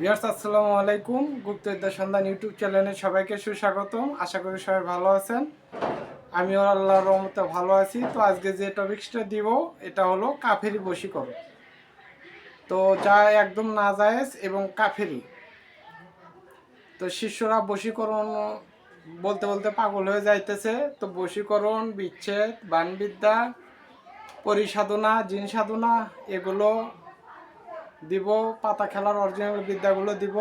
Viewers, আসসালামু আলাইকুম। গুপ্তবিদ্যা সন্ধান ইউটিউব চ্যানেলে সবাইকে সুস্বাগতম। আশা করি সবাই ভালো আছেন। আমিও আল্লাহর রহমতে ভালো আছি। তো আজকে যে টপিক্সটা দিব, এটা হলো কাফেরি বশীকরণ। তো যা একদম নাজায়েজ এবং কাফেরি। তো শিষ্যরা বশীকরণ বলতে বলতে পাগল হয়ে যাইতেছে। তো বশীকরণ, বিচ্ছেদ বানবিদ্যা পরিসাধনা জিন সাধনা এগুলো দিব, পাতা খেলার অরিজিনাল বিদ্যাগুলো দিব।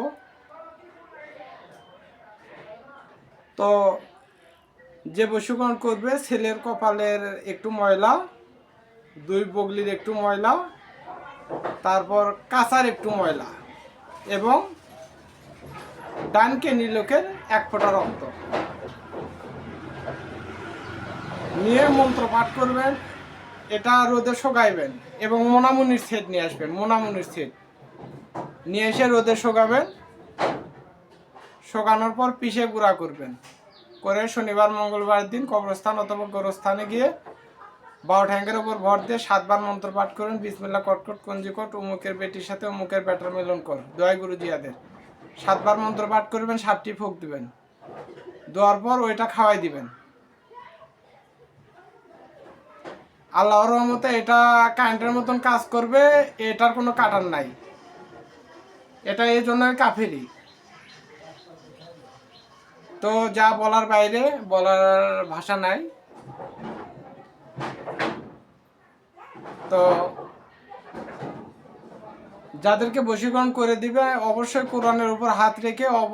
তো যে বশীকরণ করবে, ছেলের কপালের একটু ময়লা, দুই বগলির একটু ময়লা, তারপর কাঁচার একটু ময়লা এবং ডানকে নীলকের এক ফোঁটা রক্ত। নিয়ে মন্ত্র পাঠ করবেন। এটা রোদে শোকাইবেন এবং মোনামুনির সেট নিয়ে আসবেন, মোনামুনির সেট। নিয়ে এসে রোদে শোকাবেন, শোকানোর পর পিষে গুঁড়া করবেন। করে শনিবার, মঙ্গলবার দিন কবরস্থান অথবা গোরস্থানে গিয়ে বারো ট্যাঙ্কের ওপর ভর দিয়ে সাতবার মন্ত্র পাঠ করুন বিসমিল্লা কটকট, কঞ্জিকট অমুকের বেটির সাথে অমুকের ব্যাটার মিলন কর দোয়াই গুরু জিয়াদের সাতবার মন্ত্র পাঠ করবেন, সাতটি ফুক দিবেন। দেওয়ার পর ওইটা খাওয়াই দিবেন। আল্লাহর রহমতে এটা কারেন্টের মতন কাজ করবে, এটার কোনো কাটার নাই। এটা এই জন্য কাফেরি। তো যা বলার বাইরে, বলার ভাষা নাই। তো যাদেরকে বশীকরণ করে দিবে, অবশ্যই কোরআনের উপর হাত রেখে অব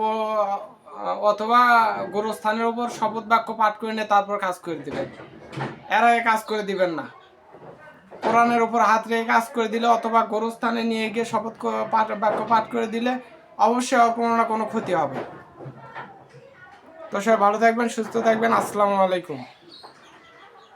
অথবা গোরস্থানের উপর শপথ বাক্য পাঠ করে নিয়ে তারপর কাজ করে দিবেন। এর আগে কাজ করে দিবেন না। কোরআনের উপর হাত রেখে কাজ করে দিলে অথবা গোরস্থানে নিয়ে গিয়ে শপথ পাঠ, বাক্য পাঠ করে দিলে অবশ্যই কোনো না কোনো ক্ষতি হবে। তো সবাই ভালো থাকবেন, সুস্থ থাকবেন। আসসালামু আলাইকুম।